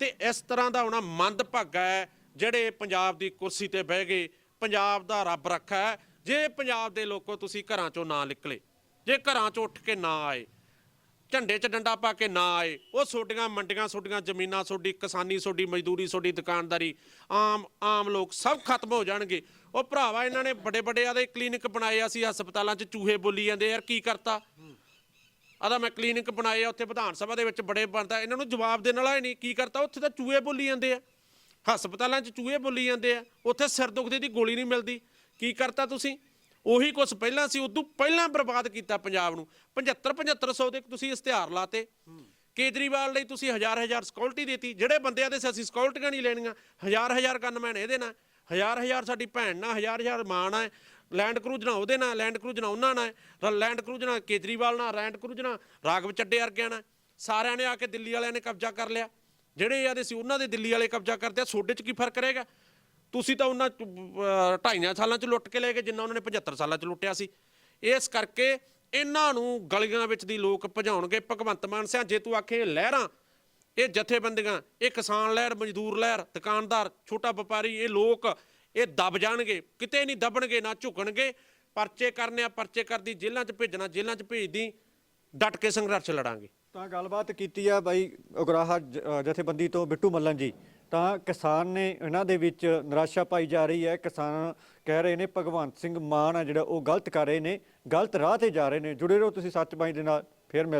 ਤੇ ਇਸ ਤਰ੍ਹਾਂ ਦਾ ਹੋਣਾ ਮੰਦ ਭਾਗਾ ਹੈ ਜਿਹੜੇ ਪੰਜਾਬ ਦੀ ਕੁਰਸੀ ਤੇ ਬਹਿ ਗਏ, ਪੰਜਾਬ ਦਾ ਰੱਬ ਰੱਖਾ ਹੈ ਜੇ ਪੰਜਾਬ ਦੇ ਲੋਕੋ ਤੁਸੀਂ ਘਰਾਂ ਚੋਂ ਨਾ ਨਿਕਲੇ, ਜੇ ਘਰਾਂ ਚੋਂ ਉੱਠ ਕੇ ਨਾ ਆਏ, ਝੰਡੇ 'ਚ ਡੰਡਾ ਪਾ ਕੇ ਨਾ ਆਏ, ਉਹ ਛੋਟੀਆਂ ਮੰਡੀਆਂ ਛੋਟੀਆਂ ਜ਼ਮੀਨਾਂ ਛੋਡੀ ਕਿਸਾਨੀ ਛੋਡੀ ਮਜ਼ਦੂਰੀ ਛੋਡੀ ਦੁਕਾਨਦਾਰੀ, ਆਮ ਆਮ ਲੋਕ ਸਭ ਖਤਮ ਹੋ ਜਾਣਗੇ ਉਹ ਭਰਾਵਾ ਇਹਨਾਂ ਨੇ ਵੱਡੇ ਵੱਡੇ ਆਦੇ ਕਲੀਨਿਕ ਬਣਾਏ ਆ ਸੀ ਹਸਪਤਾਲਾਂ 'ਚ ਚੂਹੇ ਬੋਲੀ ਜਾਂਦੇ ਯਾਰ ਕੀ ਕਰਤਾ ਆਦਾ ਮੈਂ ਕਲੀਨਿਕ ਬਣਾਏ ਆ, ਉੱਥੇ ਵਿਧਾਨ ਸਭਾ ਦੇ ਵਿੱਚ ਬੜੇ ਬਣਦਾ। ਇਹਨਾਂ ਨੂੰ ਜਵਾਬ ਦੇਣ ਵਾਲਾ ਹੀ ਨਹੀਂ, ਕੀ ਕਰਤਾ? ਉੱਥੇ ਤਾਂ ਚੂਹੇ ਬੋਲੀ ਜਾਂਦੇ ਆ। ਹਸਪਤਾਲਾਂ 'ਚ ਚੂਹੇ ਬੋਲੀ ਜਾਂਦੇ ਆ। ਉੱਥੇ ਸਿਰ ਦੁਖਦੇ ਦੀ ਗੋਲੀ ਨਹੀਂ ਮਿਲਦੀ। ਕੀ ਕਰਤਾ ਤੁਸੀਂ? ਉਹੀ ਕੁਝ ਪਹਿਲਾਂ ਸੀ, ਉਦੋਂ ਪਹਿਲਾਂ ਬਰਬਾਦ ਕੀਤਾ ਪੰਜਾਬ ਨੂੰ। 75 7500 ਦੇ ਤੁਸੀਂ ਇਸ਼ਤਿਹਾਰ ਲਾਤੇ। ਕੇਜਰੀਵਾਲ ਲਈ ਤੁਸੀਂ ਹਜ਼ਾਰ ਹਜ਼ਾਰ ਸਿਕਿਉਰਿਟੀ ਦਿੱਤੀ। ਜਿਹੜੇ ਬੰਦਿਆਂ ਦੇ ਸੀ, ਅਸੀਂ ਸਿਕਿਉਰਿਟੀਆਂ ਨਹੀਂ ਲੈਣੀਆਂ। ਹਜ਼ਾਰ ਹਜ਼ਾਰ ਗਨਮੈਨ ਇਹਦੇ ਨਾਲ ਹਜ਼ਾਰ ਹਜ਼ਾਰ ਸਾਡੀ ਭੈਣ ਨਾਲ, ਹਜ਼ਾਰ ਹਜ਼ਾਰ ਮਾਂ ਨਾਲ। ਲੈਂਡ ਕਰੂਜ਼ ਨਾਲ ਉਹਦੇ ਨਾਲ, ਲੈਂਡ ਕਰੂਜ਼ ਨਾਲ ਉਹਨਾਂ ਨਾਲ ਲੈਂਡ ਕਰੂਜ਼ ਨਾਲ ਕੇਜਰੀਵਾਲ ਨਾਲ ਲੈਂਡ ਕਰੂਜ਼ ਨਾਲ ਰਾਘਵ ਚੱਡੇ ਵਰਗਿਆਂ ਨਾਲ। ਸਾਰਿਆਂ ਨੇ ਆ ਕੇ ਦਿੱਲੀ ਵਾਲਿਆਂ ਨੇ ਕਬਜ਼ਾ ਕਰ ਲਿਆ। ਜਿਹੜੇ ਆਦੇ ਸੀ, ਉਹਨਾਂ ਦੇ ਦਿੱਲੀ ਵਾਲੇ ਕਬਜ਼ਾ ਕਰਦੇ ਆ, ਸੋਡੇ 'ਚ ਕੀ ਫ਼ਰਕ ਰਹੇਗਾ? ਤੁਸੀਂ ਤਾਂ ਉਹਨਾਂ ਢਾਈਆਂ ਸਾਲਾਂ 'ਚ ਲੁੱਟ ਕੇ ਲੈ ਗਏ, ਜਿੰਨਾ ਉਹਨਾਂ ਨੇ 75 ਸਾਲਾਂ 'ਚ ਲੁੱਟਿਆ ਸੀ। ਇਸ ਕਰਕੇ ਇਹਨਾਂ ਨੂੰ ਗਲੀਆਂ ਵਿੱਚ ਦੀ ਲੋਕ ਭਜਾਉਣਗੇ। ਭਗਵੰਤ ਮਾਨ ਸਿਆ, ਜੇ ਤੂੰ ਆਖੇ ਇਹ ਲਹਿਰਾਂ, ਇਹ ਜਥੇਬੰਦੀਆਂ, ਇਹ ਕਿਸਾਨ ਲਹਿਰ, ਮਜ਼ਦੂਰ ਲਹਿਰ, ਦੁਕਾਨਦਾਰ, ਛੋਟਾ ਵਪਾਰੀ, ਇਹ ਲੋਕ ਇਹ ਦਬ ਜਾਣਗੇ, ਕਿਤੇ ਨਹੀਂ ਦਬਣਗੇ, ਨਾ ਝੁਕਣਗੇ। ਪਰਚੇ ਕਰਨੇ ਆ, ਪਰਚੇ ਕਰਦੀ, ਜੇਲ੍ਹਾਂ 'ਚ ਭੇਜਣਾ, ਜੇਲ੍ਹਾਂ 'ਚ ਭੇਜਦੀ, ਡਟ ਕੇ ਸੰਘਰਸ਼ ਲੜਾਂਗੇ। ਤਾਂ ਗੱਲਬਾਤ ਕੀਤੀ ਆ ਬਾਈ ਉਗਰਾਹਾ ਜਥੇਬੰਦੀ ਤੋਂ ਬਿੱਟੂ ਮੱਲਨ ਜੀ। ਤਾਂ ਕਿਸਾਨ ਨੇ ਇਹਨਾਂ ਦੇ ਵਿੱਚ ਨਿਰਾਸ਼ਾ ਪਾਈ ਜਾ ਰਹੀ ਹੈ। ਕਿਸਾਨ ਕਹਿ ਰਹੇ ਨੇ, ਭਗਵੰਤ ਸਿੰਘ ਮਾਨ ਆ ਜਿਹੜਾ, ਉਹ ਗਲਤ ਕਰ ਰਹੇ ਨੇ, ਗਲਤ ਰਾਹ ਤੇ ਜਾ ਰਹੇ ਨੇ। ਜੁੜੇ ਰਹੋ ਤੁਸੀਂ ਸੱਚ ਬਾਈ ਦੇ ਨਾਲ, ਫੇਰ ਮਿਲ